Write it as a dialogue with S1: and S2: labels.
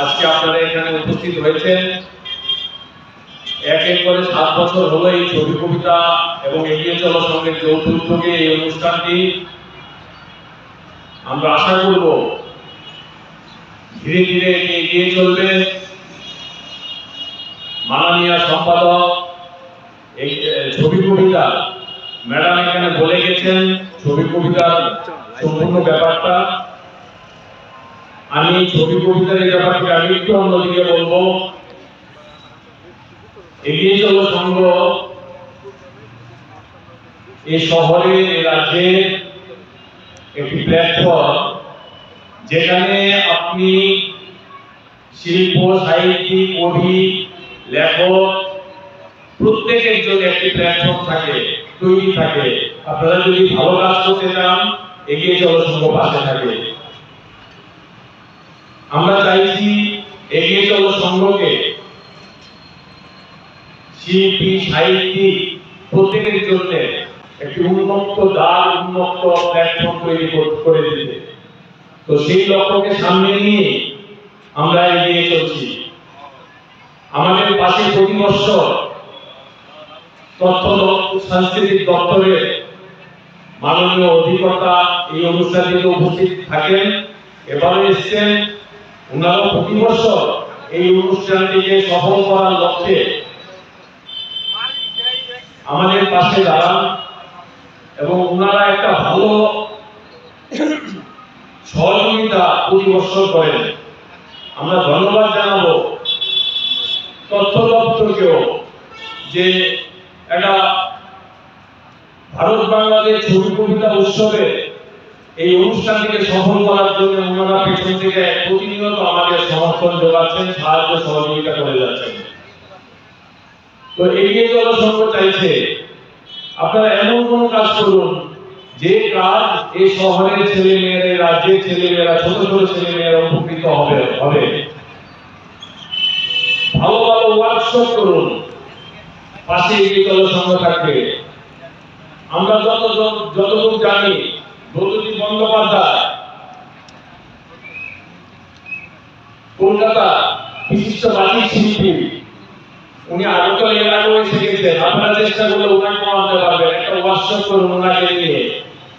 S1: আজকে আপনারা এখানে উপস্থিত হয়েছেন। এক এক করে সাত বছর হলো এই ছবি কবিতা এবং এগিয়ে চলো সঙ্গে যৌথ উদ্যোগে এই অনুষ্ঠানটি। আমরা আশা করব ধীরে ধীরে এগিয়ে চলবে। মাননীয় সম্পাদক, এই ছবি কবিতা, ম্যাডাম এখানে বলে গেছেন, ছবি কবিতার সম্পূর্ণ ব্যাপারটা। আমি ছবি কবিতার ব্যাপারটা আমি একটু অন্যদিকে বলব। এগিয়ে চলো সংঘ। এই শহরে এই রাজ্যে একটি প্ল্যাটফর্ম যেখানে আপনি শিল্প, সাহিত্যিক, কবি, লেখক প্রত্যেকের জন্য একটি প্ল্যাটফর্ম থাকে, তৈরি থাকে। আপনারা যদি ভালো কাজ করতে চান, এগিয়ে চলো সংঘ পাশে থাকে। আমরা চাইছি এগিয়ে চলো সংঘকে শিল্পী, সাহিত্যিক প্রত্যেকের জন্য একটি উন্মুক্ত দ্বার উন্মুক্ত প্ল্যাটফর্ম তৈরি করে দিতে। তো সেই লক্ষ্যকে সামনে নিয়ে আমরা এগিয়ে চলছি। আমাদের পাশে প্রতি বছর তথ্য সাংস্কৃতিক দপ্তরের মাননীয় অধিকর্তা এই অনুষ্ঠানটিতে উপস্থিত থাকেন এবারে এসছেন। ওনারা প্রতি বছর এই অনুষ্ঠানটিকে সফল করার লক্ষ্যে আমাদের পাশে দাঁড়ান এবং ওনারা একটা ভালো সহযোগিতা প্রতি বছর করেন। আমরা ধন্যবাদ জানাব তথ্য দপ্তরকেও যে একটা ভারত বাংলাদেশ ছবি কবিতা উৎসবে এই অনুষ্ঠানটিকে সফল করার জন্য ওনারা পেছন থেকে প্রতিনিয়ত আমাদের সমর্থন যোগাচ্ছেন, সাহায্য সহযোগিতা করে যাচ্ছেন। তো এগিয়ে চলা সংঘ চাইছে, আপনারা এমন কোন কাজ করুন, যে কাজ এই শহরের ছেলে মেয়েরা রাজ্যের ছেলে মেয়েরা ছোট ছোট ছেলে মেয়েরা উপকৃত হবে হবে। ভালো ভালো ওয়ার্কশপ করুন। পাশে এগিয়ে চলা সংঘ থাকবে। আমরা যত- যতটুকু জানি বৈদ্যুতিক বন্দ্যোপাধ্যায়। কলকাতা বিশিষ্ট বাজি শিল্পী। উনি আরও এর আগেও এসে আপনারা চেষ্টা করলে ওনাকে আনতে পারবেন। একটা ওয়ার্কশপ করুন ওনাকে নিয়ে।